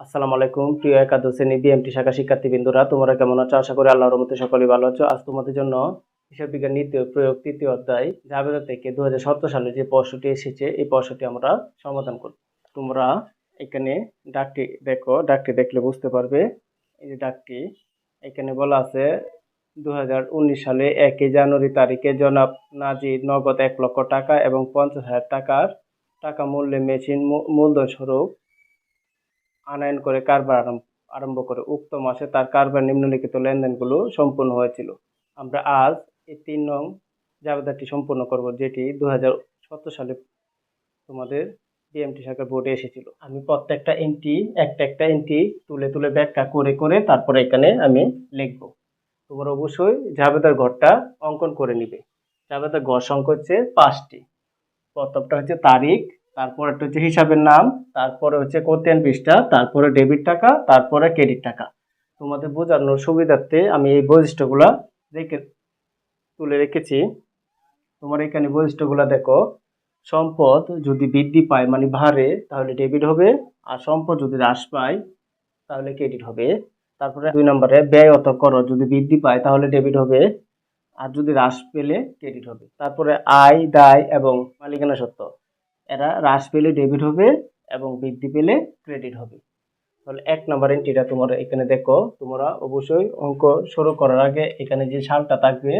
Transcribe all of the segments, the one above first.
আসসালামু আলাইকুম, প্রিয় একাদশ শ্রেণি বিএমটি শাখা শিক্ষার্থীবৃন্দরা, তোমরা কেমন আছো? আশা করি আল্লাহর মধ্যে সকলেই ভালো আছো। আজ তোমাদের জন্য হিসাব বিজ্ঞান নীতি প্রয়োগ তৃতীয় অধ্যায় জাবেদা থেকে দু হাজার সতেরো সালে যে প্রশ্নটি এসেছে, এই প্রশ্নটি আমরা সমাধান করব। তোমরা এখানে ডাকটি দেখো, ডাকটি দেখলে বুঝতে পারবে। এই যে ডাকটি, এখানে বলা আছে দু হাজার উনিশ সালে একই জানুয়ারি তারিখে জনাব নাজির নগদ এক লক্ষ টাকা এবং পঞ্চাশ হাজার টাকার টাকা মূল্যে মেশিন মূলধন স্বরূপ আনয়ন করে কারবার আরম্ভ করে। উক্ত মাসে তার কারবার নিম্নলিখিত লেনদেনগুলো সম্পূর্ণ হয়েছিল। আমরা আজ এই তিন নং জাবেদাটি সম্পূর্ণ করব, যেটি দু হাজার সতেরো সালে তোমাদের বিএমটি শাখার বোর্ডে এসেছিল। আমি প্রত্যেকটা এন্ট্রি একটা একটা এন্ট্রি তুলে তুলে ব্যাখ্যা করে করে তারপরে এখানে আমি লিখব। তোমরা অবশ্যই জাবেদার ঘরটা অঙ্কন করে নিবে। জাবেদার ঘর সংখ্যা হচ্ছে পাঁচটি। প্রথমটা হচ্ছে তারিখ তারপরে হচ্ছে হিসাবের নাম, তারপরে হচ্ছে কোতেন পৃষ্ঠা, তারপরে ডেবিট টাকা, তারপরে ক্রেডিট টাকা। তোমাদের বোঝানোর সুবিধার্থে আমি এই বৈশিষ্ট্যগুলা রেখে, তুলে রেখেছি। তোমার এখানে বৈশিষ্ট্যগুলা দেখো। সম্পদ যদি বৃদ্ধি পায় মানে বাড়ে, তাহলে ডেবিট হবে। আর সম্পদ যদি হ্রাস পায়, তাহলে ক্রেডিট হবে। তারপরে দুই নম্বরে ব্যয় অত করো যদি বৃদ্ধি পায়, তাহলে ডেবিট হবে। আর যদি হ্রাস পেলে ক্রেডিট হবে। তারপরে আয়, দায় এবং মালিকানা সত্ত্ব এরা হ্রাস পেলে ডেবিট হবে এবং বৃদ্ধি পেলে ক্রেডিট হবে। তাহলে এক নম্বর এন্ট্রিটা তোমরা এখানে দেখো, তোমরা অবশ্যই অঙ্ক শুরু করার আগে এখানে যে সালটা থাকবে,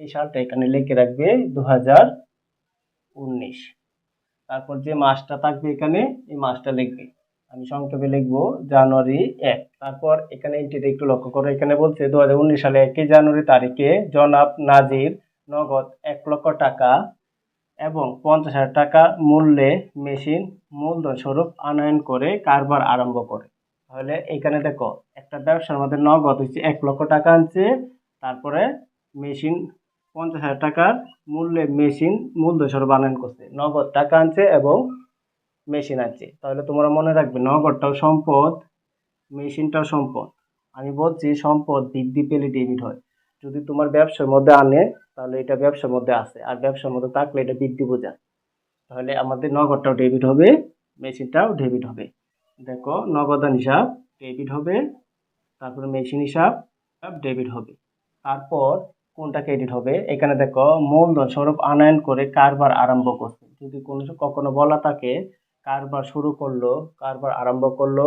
এই সালটা এখানে লিখে রাখবে দু হাজার উনিশ। তারপর যে মাসটা থাকবে এখানে, এই মাসটা লিখবে। আমি সংক্ষেপে লিখব, জানুয়ারি এক। তারপর এখানে এন্ট্রিটা একটু লক্ষ্য করো, এখানে বলছে দু হাজার উনিশ সালে একই জানুয়ারি তারিখে জনাব নাজির নগদ এক লক্ষ টাকা এবং পঞ্চাশ হাজার টাকা মূল্যে মেশিন মূলধন স্বরূপ আনয়ন করে কারবার আরম্ভ করে। তাহলে এখানে দেখো, একটা ব্যবসার মধ্যে নগদ হচ্ছে এক লক্ষ টাকা আনছে, তারপরে মেশিন পঞ্চাশ হাজার টাকার মূল্যে মেশিন মূলধন স্বরূপ আনয়ন করছে, নগদ টাকা আনছে এবং মেশিন আনছে। তাহলে তোমরা মনে রাখবে, নগদটাও সম্পদ, মেশিনটাও সম্পদ। আমি বলছি সম্পদ বৃদ্ধি পেলে ডেবিট হয়। যদি তোমার ব্যবসার মধ্যে আনে, তাহলে এটা ব্যবসার মধ্যে আছে। আর ব্যবসার মধ্যে থাকলে এটা বৃদ্ধি বোঝায়। তাহলে আমাদের নগদটাও ডেবিট হবে মেশিনটাও ডেবিট হবে। দেখো, নগদান হিসাব ডেবিট হবে, তারপরে মেশিন হিসাব ডেবিট হবে। তারপর কোনটা ক্রেডিট হবে? এখানে দেখো, মূলধন স্বরূপ আনয়ন করে কারবার আরম্ভ করছে। যদি কোনো কখনো বলা থাকে, কারবার শুরু করল, কারবার আরম্ভ করল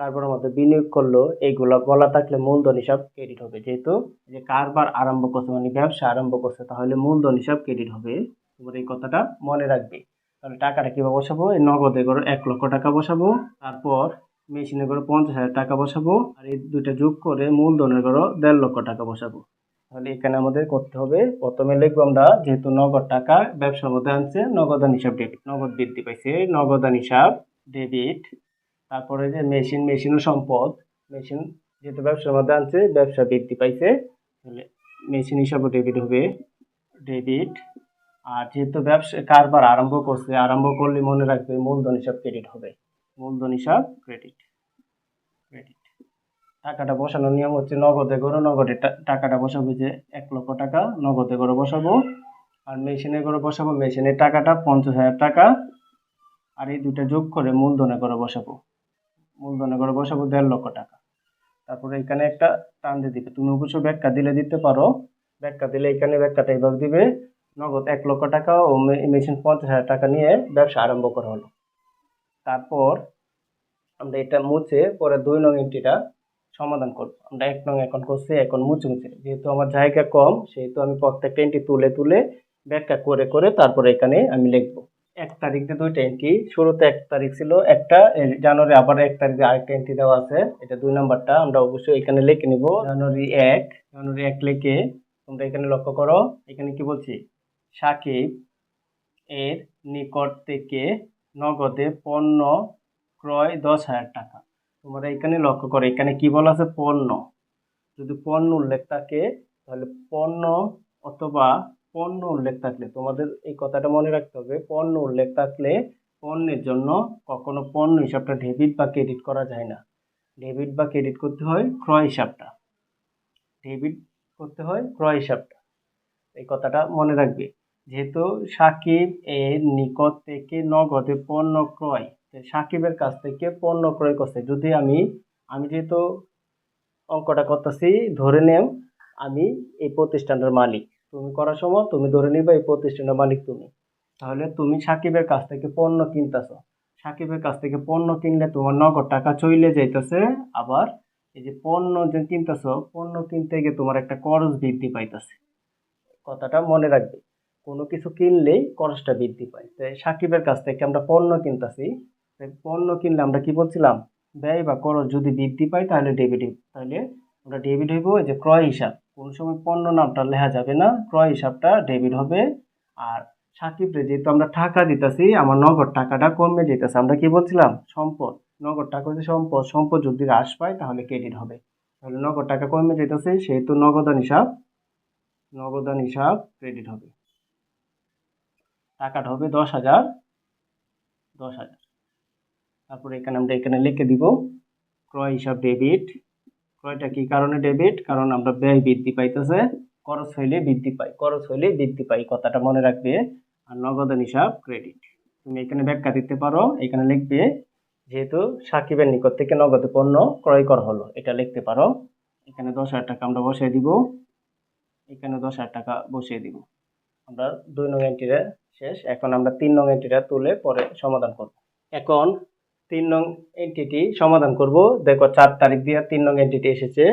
কারবারের মধ্যে বিনিয়োগ করল, এইগুলো বলা থাকলে মূলধন হিসাব ক্রেডিট হবে। যেহেতু যে কারবার আরম্ভ করছে মানে ব্যবসা আরম্ভ করছে, তাহলে মূলধন হিসাব ক্রেডিট হবে। তোমার এই কথাটা মনে রাখবে। তাহলে টাকাটা কীভাবে বসাবো? এই নগদে করে এক লক্ষ টাকা বসাবো, তারপর মেশিনে করে পঞ্চাশ হাজার টাকা বসাবো, আর এই দুইটা যোগ করে মূলধনের করে দেড় লক্ষ টাকা বসাবো। তাহলে এখানে আমাদের করতে হবে, প্রথমে লিখব আমরা, যেহেতু নগদ টাকা ব্যবসার মধ্যে আনছে, নগদান হিসাব ডেবিট নগদ বৃদ্ধি পাইছে, নগদান হিসাব ডেবিট তারপরে যে মেশিন মেশিনও সম্পদ। মেশিন যেহেতু ব্যবসার মধ্যে আনছে, ব্যবসা বৃদ্ধি পাইছে, তাহলে মেশিন হিসাবে ডেবিট হবে ডেবিট আর যেহেতু ব্যবসা, কারবার আরম্ভ করছে, আরম্ভ করলে মনে রাখবে মূলধন হিসাব ক্রেডিট হবে। মূলধন হিসাব ক্রেডিট ক্রেডিট টাকাটা বসানোর নিয়ম হচ্ছে নগদে করে নগদে টাকাটা বসাবো যে এক লক্ষ টাকা, নগদে করে বসাবো। আর মেশিনে করে বসাবো, মেশিনের টাকাটা পঞ্চাশ হাজার টাকা। আর এই দুটো যোগ করে মূলধনে করে বসাবো। মূলধনে করে বসাবো দেড় লক্ষ টাকা। তারপরে এখানে একটা টান দিয়ে দিবে। তুমি অবশ্য ব্যাখ্যা দিলে দিতে পারো। ব্যাখ্যা দিলে এখানে ব্যাখ্যাটা এইভাবে দিবে, নগদ এক লক্ষ টাকা ও মেশিন পঞ্চাশ হাজার টাকা নিয়ে ব্যবসা আরম্ভ করা হলো। তারপর আমরা এটা মুছে পরে দুই নং এন্ট্রিটা সমাধান করব। আমরা এক নং এখন করছি, এখন মুছে মুছে। যেহেতু আমার জায়গা কম, সেহেতু আমি প্রত্যেকটা এন্ট্রি তুলে তুলে ব্যাখ্যা করে করে তারপরে এখানে আমি লিখব। এক তারিখ দিয়ে দুইটা এন্ট্রি শুরুতে এক তারিখ ছিল, একটা জানুয়ারি আবার এক তারিখে আরেকটা এন্ট্রি দেওয়া আছে, এটা দুই নাম্বারটা, আমরা অবশ্যই এখানে লিখে নিব, জানুয়ারি এক জানুয়ারি এক লিখে তোমরা এখানে লক্ষ্য করো, এখানে কি বলছি? সাকিব এর নিকট থেকে নগদে পণ্য ক্রয় দশ হাজার টাকা। তোমরা এখানে লক্ষ্য করো, এখানে কি বলা আছে? পণ্য। যদি পণ্য উল্লেখ থাকে, তাহলে পণ্য অথবা পণ্য উল্লেখ থাকলে, তোমাদের এই কথাটা মনে রাখতে হবে, পণ্য উল্লেখ থাকলে পণ্যের জন্য কখনো পণ্য হিসাবটা ডেবিট বা ক্রেডিট করা যায় না। ডেবিট বা ক্রেডিট করতে হয় ক্রয় হিসাবটা। ডেবিট করতে হয় ক্রয় হিসাবটা। এই কথাটা মনে রাখবে। যেহেতু সাকিব এর নিকট থেকে নগদে পণ্য ক্রয় সাকিবের কাছ থেকে পণ্য ক্রয় করছে। যদি আমি আমি যেহেতু অঙ্কটা করতেছি, ধরে নেম আমি এই প্রতিষ্ঠানের মালিক। তুমি করার সময় তুমি ধরে নিবে এই প্রতিষ্ঠানের মালিক তুমি। তাহলে তুমি সাকিবের কাছ থেকে পণ্য কিনতেছো। সাকিবের কাছ থেকে পণ্য কিনলে তোমার নগদ টাকা চলে যাইতেছে। আবার এই যে পণ্য যে কিনতেছো, পণ্য কিনতে গিয়ে তোমার একটা খরচ বৃদ্ধি পাইতেছে। কথাটা মনে রাখবে। কোনো কিছু কিনলেই খরচটা বৃদ্ধি পায়। তাই সাকিবের কাছ থেকে আমরা পণ্য কিনতেছি। তাই পণ্য কিনলে আমরা কি বলছিলাম? ব্যয় বা খরচ যদি বৃদ্ধি পায় তাহলে ডেবিট তাহলে আমরা ডেবিট হইব যে ক্রয় হিসাব। কোনো সময় পণ্য নামটা লেখা যাবে না, ক্রয় হিসাবটা ডেবিট হবে। আর সাকিবরে যেহেতু আমরা টাকা দিতেছি, আমার নগদ টাকাটা কমে যেতেছে আমরা কি বলছিলাম? সম্পদ। নগদ টাকা হচ্ছে সম্পদ সম্পদ যদি হ্রাস পায় তাহলে ক্রেডিট হবে। তাহলে নগদ টাকা কমে যেতেছে সেহেতু নগদান হিসাব নগদান হিসাব ক্রেডিট হবে। টাকাটা হবে দশ হাজার দশ হাজার। তারপরে এখানে আমরা এখানে লিখে দিব, ক্রয় হিসাব ডেবিট ক্রয়টা কি কারণে ডেবিট কারণ আমরা ব্যয় বৃদ্ধি পাইতেছে, খরচ হইলে বৃদ্ধি পাই, খরচ হইলে বৃদ্ধি পাই, কথাটা মনে রাখবে। আর নগদ হিসাব ক্রেডিট তুমি এখানে ব্যাখ্যা দিতে পারো, এখানে লিখবে, যেহেতু সাকিবের নিকট থেকে নগদে পণ্য ক্রয় করা হলো, এটা লিখতে পারো। এখানে দশ হাজার টাকা আমরা বসিয়ে দিব। এখানে দশ হাজার টাকা বসিয়ে দিব। আমরা দুই নং এন্ট্রিটা শেষ। এখন আমরা তিন নং এন্ট্রিটা তুলে পরে সমাধান করব। এখন তিন নং এন্ট্রিটি সমাধান করব। দেখো, চার তারিখ দিয়ে তিন নং এন্ট্রিটি এসেছে।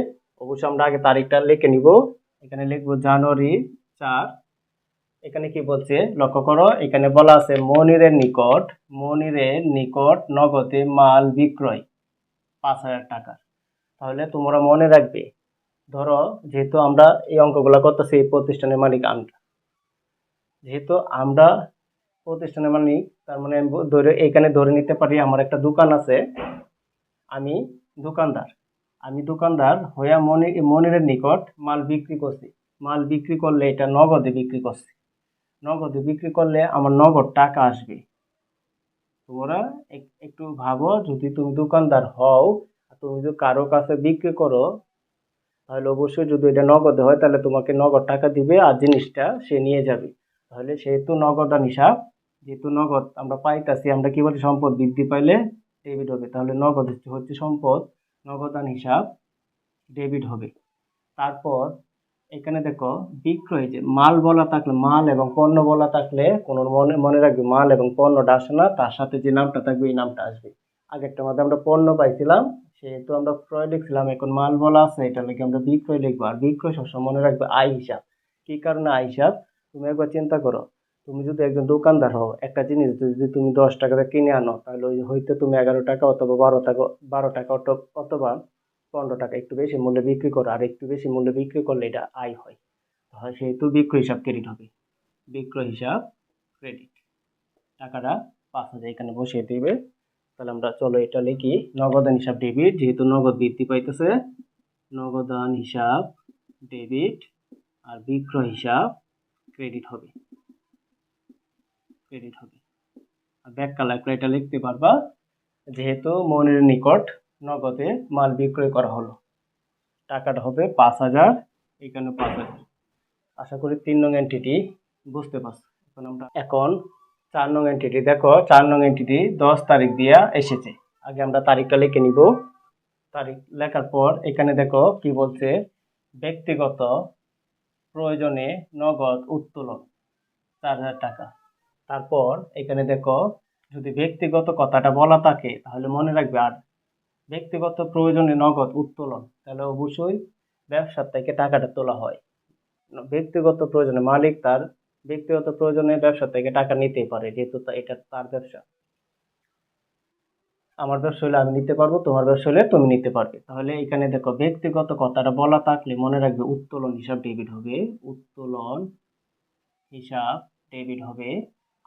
অবশ্যই আমরা আগে তারিখটা লিখে নিব। এখানে লিখব জানুয়ারি চার। এখানে কি বলছে? লক্ষ্য করো, এখানে বলা আছে মনিরের নিকট মনিরের নিকট নগদে মাল বিক্রয় পাঁচ হাজার টাকা। তাহলে তোমরা মনে রাখবে, ধরো যেহেতু আমরা এই অঙ্কগুলো করতেছি এই প্রতিষ্ঠানের মালিক আমরা যেহেতু আমরা প্রতিষ্ঠানের মালিক, তার মানে ধরে, এখানে ধরে নিতে পারি আমার একটা দোকান আছে। আমি দোকানদার। আমি দোকানদার হইয়া মনি মনিরের নিকট মাল বিক্রি করছি। মাল বিক্রি করলে এটা নগদে বিক্রি করছি। নগদে বিক্রি করলে আমার নগদ টাকা আসবে। তোমরা এক- একটু ভাবো, যদি তুমি দোকানদার হও তুমি যদি কারও কাছে বিক্রি করো, তাহলে অবশ্যই যদি এটা নগদে হয়, তাহলে তোমাকে নগদ টাকা দিবে আর জিনিসটা সে নিয়ে যাবে। তাহলে সেহেতু নগদান হিসাব যেহেতু নগদ আমরা পাইতাছি, আমরা কি বলি সম্পদ বৃদ্ধি পাইলে ডেবিট হবে? তাহলে নগদ হচ্ছে- সম্পদ নগদান হিসাব ডেবিট হবে। তারপর এখানে দেখো, বিক্রয় যে মাল বলা থাকলে মাল এবং পণ্য বলা থাকলে কোনো মনে মনে রাখবে মাল এবং পণ্যটা আসে না, তার সাথে যে নামটা থাকবে, এই নামটা আসবে। আগেরটার মধ্যে আমরা পণ্য পাইছিলাম, সেহেতু আমরা ক্রয় লিখছিলাম এখন মাল বলা আছে, এটা লিখে আমরা বিক্রয় লিখব আর বিক্রয় সবসময় মনে রাখবে আয় হিসাব। কি কারণে আয় হিসাব? তুমি একবার চিন্তা করো তুমি যদি একজন দোকানদার হও, একটা জিনিস যদি তুমি দশ টাকাতে কিনে আনো, তাহলে ওই হইতে তুমি এগারো টাকা অথবা বারো টাকা বারো টাকা অথ- অথবা পনেরো টাকা একটু বেশি মূল্যে বিক্রি করো, আর একটু বেশি মূল্যে বিক্রি করলে এটা আয় হয়। তাহলে সেহেতু বিক্রয় হিসাব ক্রেডিট হবে। বিক্রয় হিসাব ক্রেডিট টাকাটা পাঁচ হাজার এখানে বসিয়ে দিবে। তাহলে আমরা চলো এটা লিখি। নগদান হিসাব ডেবিট যেহেতু নগদ বৃদ্ধি পাইতেছে, নগদান হিসাব ডেবিট আর বিক্রয় হিসাব ক্রেডিট হবে। ক্রেডিট হবে। আর ব্যাখ্যা লাগলে এটা লিখতে পারবা, যেহেতু মনের নিকট নগদে মাল বিক্রয় করা হলো। টাকাটা হবে পাঁচ হাজার, এখানে পাঁচ হাজার। আশা করি তিন নং এন্টিটি বুঝতে পারছ। এখন আমরা এখন চার নং এন্টিটি দেখো চার নং এন্টিটি দশ তারিখ দিয়া এসেছে। আগে আমরা তারিখটা লিখে নিব। তারিখ লেখার পর এখানে দেখো কি বলছে, ব্যক্তিগত প্রয়োজনে নগদ উত্তোলন চার হাজার টাকা। তারপর এখানে দেখো, যদি ব্যক্তিগত কথাটা বলা থাকে, তাহলে মনে রাখবে, আর ব্যক্তিগত প্রয়োজনে নগদ উত্তোলন, তাহলে অবশ্যই ব্যবসার থেকে টাকাটা তোলা হয়। ব্যক্তিগত প্রয়োজনে মালিক তার ব্যক্তিগত প্রয়োজনে ব্যবসা থেকে টাকা নিতেই পারে, যেহেতু এটা তার ব্যবসা। আমার ব্যবসা হলে আমি নিতে পারব, তোমার ব্যবসা হলে তুমি নিতে পারবে। তাহলে এখানে দেখো, ব্যক্তিগত কথাটা বলা থাকলে মনে রাখবে উত্তোলন হিসাব ডেবিট হবে। উত্তোলন হিসাব ডেবিট হবে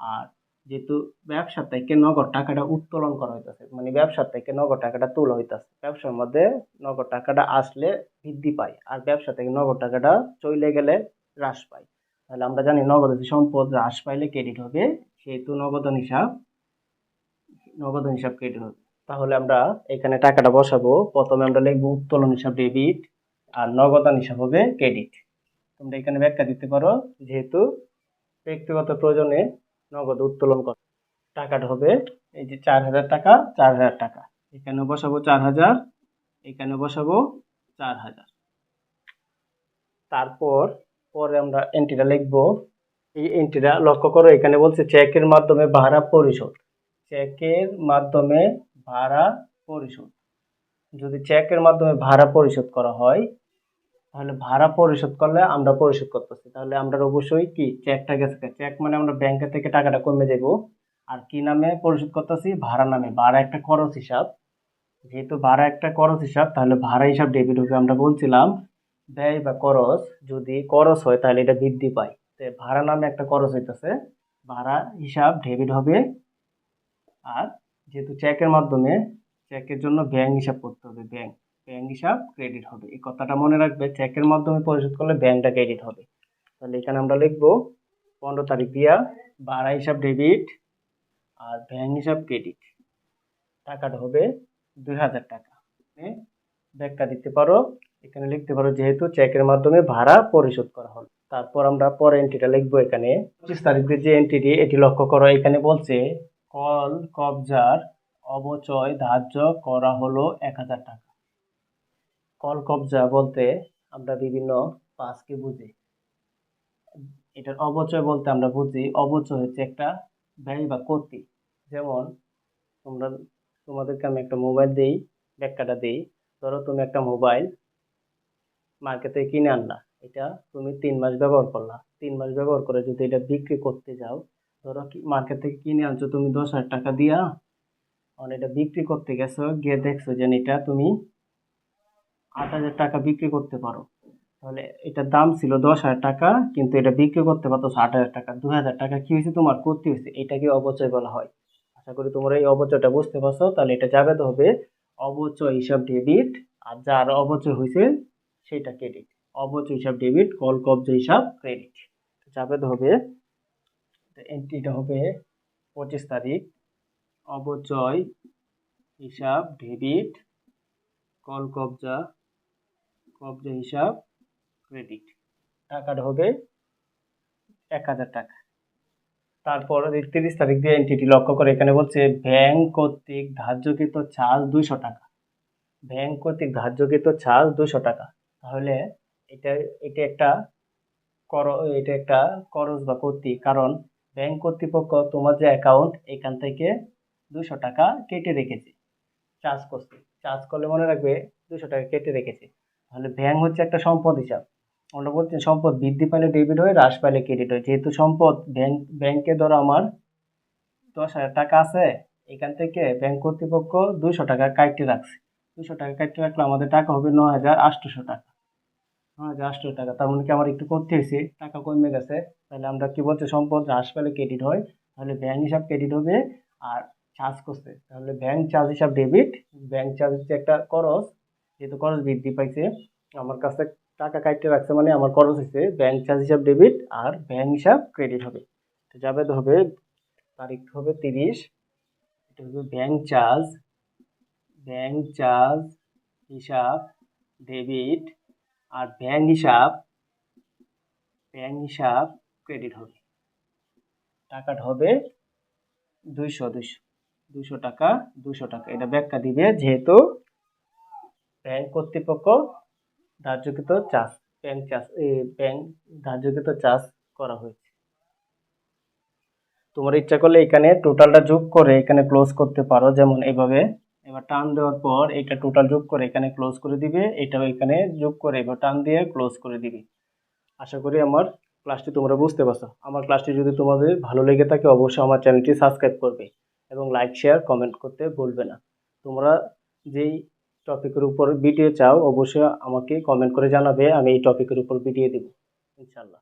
আর যেহেতু ব্যবসা থেকে নগদ টাকাটা উত্তোলন করা হইতেছে মানে ব্যবসা থেকে নগদ টাকাটা তোলা হইতেছে। ব্যবসার মধ্যে নগদ টাকাটা আসলে বৃদ্ধি পায় আর ব্যবসা থেকে নগদ টাকাটা চলে গেলে হ্রাস পায়। তাহলে আমরা জানি নগদ সম্পদ, হ্রাস পাইলে ক্রেডিট হবে, সেহেতু নগদান হিসাব নগদান হিসাব ক্রেডিট হবে। তাহলে আমরা এখানে টাকাটা বসাবো। প্রথমে আমরা লিখব উত্তোলন হিসাব ডেবিট আর নগদান হিসাব হবে ক্রেডিট তোমরা এখানে ব্যাখ্যা দিতে পারো, যেহেতু ব্যক্তিগত প্রয়োজনে নগদ উত্তোলন কর। টাকাটা হবে এই যে চার হাজার টাকা, চার হাজার টাকা। এখানে বসাবো চার হাজার, এখানে বসাবো চার হাজার। তারপর, পরে আমরা এন্ট্রিটা লিখব। এই এন্ট্রিটা লক্ষ্য করো, এখানে বলছে চেকের মাধ্যমে ভাড়া পরিশোধ। চেকের মাধ্যমে ভাড়া পরিশোধ। যদি চেকের মাধ্যমে ভাড়া পরিশোধ করা হয় তাহলে ভাড়া পরিশোধ করলে আমরা পরিশোধ করতেছি। তাহলে আমরা অবশ্যই কি? চেকটা গেছে চেক মানে আমরা ব্যাংকে থেকে টাকাটা কমে যাব আর কি নামে পরিশোধ করতেছি? ভাড়া নামে। ভাড়া একটা খরচ হিসাব। যেহেতু ভাড়া একটা খরচ হিসাব, তাহলে ভাড়া হিসাব ডেবিট হবে আমরা বলছিলাম, ব্যয় বা খরচ যদি খরচ হয়, তাহলে এটা বৃদ্ধি পায়। তো ভাড়া নামে একটা খরচ হইতেছে। ভাড়া হিসাব ডেবিট হবে। আর যেহেতু চেকের মাধ্যমে চেকের জন্য ব্যাংক হিসাব করতে হবে ব্যাংক ব্যাংক হিসাব ক্রেডিট হবে। এই কথাটা মনে রাখবে চেকের মাধ্যমে পরিশোধ করলে ব্যাংকটা ক্রেডিট হবে। তাহলে এখানে আমরা লিখব, পনেরো তারিখ দিয়া ভাড়া হিসাব ডেবিট আর ব্যাংক হিসাব ক্রেডিট টাকাটা হবে দুই হাজার টাকা। ব্যাংকটা দিতে পারো, এখানে লিখতে পারো যেহেতু চেকের মাধ্যমে ভাড়া পরিশোধ করা হলো। তারপর আমরা পরে এন্ট্রিটা লিখব এখানে। পঁচিশ তারিখের যে এন্ট্রিটি এটি লক্ষ্য করো, এখানে বলছে, কল, কবজার অবচয় ধার্য করা হলো এক হাজার টাকা। কল কবজা বলতে আমরা বিভিন্ন পাসকে বুঝি। এটার অবচয় বলতে আমরা বুঝি, অবচয় হচ্ছে একটা ব্যয় বা ক্ষতি যেমন তোমরা, তোমাদেরকে আমি একটা মোবাইল দিই, ব্যাখ্যাটা দিই। ধরো তুমি একটা মোবাইল মার্কেট কিনে আনলা। এটা তুমি তিন মাস ব্যবহার করলা। তিন মাস ব্যবহার করে যদি এটা বিক্রি করতে যাও, ধরো মার্কেট থেকে কিনে আনছো তুমি দশ হাজার টাকা দিয়া আর এটা বিক্রি করতে গেছো, গিয়ে দেখছ যে এটা তুমি আট হাজার টাকা বিক্রি করতে পারো। তাহলে এটার দাম ছিল দশ হাজার টাকা, কিন্তু এটা বিক্রি করতে পারতো আট হাজার টাকা। দু হাজার টাকা কি হয়েছে? তোমার ক্ষতি হয়েছে। এটাকে অবচয় বলা হয়। আশা করি তোমরা এই অবচয়টা বুঝতে পারছ। তাহলে এটা যাবে তো হবে অবচয় হিসাব ডেবিট আর যার অবচয় হয়েছে সেটা ক্রেডিট অবচয় হিসাব ডেবিট কল কবজ হিসাব ক্রেডিট যাবে তো হবে এন্ট্রিটা হবে পঁচিশ তারিখ। অবচয় হিসাব ডেবিট কল কবজা কবজা হিসাব ক্রেডিট টাকাটা হবে এক হাজার টাকা। তারপর তিরিশ তারিখ দিয়ে এন্টিটি লক্ষ্য করে এখানে বলছে, ব্যাংক কর্তৃক ধার্যকৃত চার্জ দুইশো টাকা। ব্যাংক কর্তৃক ধার্যকৃত চার্জ দুশো টাকা। তাহলে এটা এটা একটা কর, এটা একটা খরচ বা কর্তৃক। কারণ ব্যাংক কর্তৃপক্ষ তোমার যে অ্যাকাউন্ট এখান থেকে দুশো টাকা কেটে রেখেছে। চার্জ করছে। চার্জ করলে মনে রাখবে দুশো টাকা কেটে রেখেছে। তাহলে ব্যাংক হচ্ছে একটা সম্পদ হিসাব। আমরা বলছি সম্পদ বৃদ্ধি পাইলে ডেবিট হয়, হ্রাস পাইলে ক্রেডিট হয়। যেহেতু সম্পদ ব্যাংক ব্যাংকে ধরো আমার দশ হাজার টাকা আছে, এখান থেকে ব্যাংক কর্তৃপক্ষ দুশো টাকা কাটতে রাখছে। দুশো টাকা কাটতে রাখলে আমাদের টাকা হবে ন হাজার আটশোশো টাকা। ন হাজার আটশো টাকা, তার মানে কি আমার একটু করতে হয়েছে, টাকা কমে গেছে। তাহলে আমরা কি বলছি সম্পদ হ্রাস পেলে ক্রেডিট হয়, তাহলে ব্যাংক হিসাব ক্রেডিট হবে আর চার্জ করছে। তাহলে ব্যাংক চার্জ হিসাব ডেবিট ব্যাংক চার্জ হচ্ছে একটা খরচ। যেহেতু খরচ বৃদ্ধি পাইছে, আমার কাছে টাকা কাটতে রাখছে মানে আমার খরচ হচ্ছে ব্যাংক চার্জ হিসাব ডেবিট আর ব্যাংক হিসাব ক্রেডিট হবে। তো যাবে হবে, তারিখ হবে তিরিশ, এটা হবে ব্যাংক চার্জ ব্যাংক চার্জ হিসাব ডেবিট আর ব্যাংক হিসাব ব্যাংক হিসাব ক্রেডিট হবে। টাকাটা হবে দুইশো দুইশো দুশো টাকা দুশো টাকা। এটা ব্যাখ্যা দিবে যেহেতু ব্যাংক কর্তৃপক্ষ ধার্যকৃত চার্জ ব্যাংক চার্জ ব্যাংক ধার্যকৃত চার্জ করা হয়েছে। তোমার ইচ্ছা করলে এখানে টোটালটা যোগ করে এখানে ক্লোজ করতে পারো, যেমন এভাবে। এবার টান দেওয়ার পর এটা টোটাল যোগ করে এখানে ক্লোজ করে দিবে, এটাও এখানে যোগ করে এবার টান দিয়ে ক্লোজ করে দিবে। আশা করি আমার ক্লাসটি তোমরা বুঝতে পারছ। আমার ক্লাসটি যদি তোমাদের ভালো লেগে থাকে, অবশ্যই আমার চ্যানেলটি সাবস্ক্রাইব করবে এবং লাইক শেয়ার কমেন্ট করতে ভুলবে না। তোমরা যেই টপিকের উপর ভিডিও চাও, অবশ্যই আমাকে কমেন্ট করে জানাবে, আমি এই টপিকের উপর ভিডিও দেবো ইনশাল্লাহ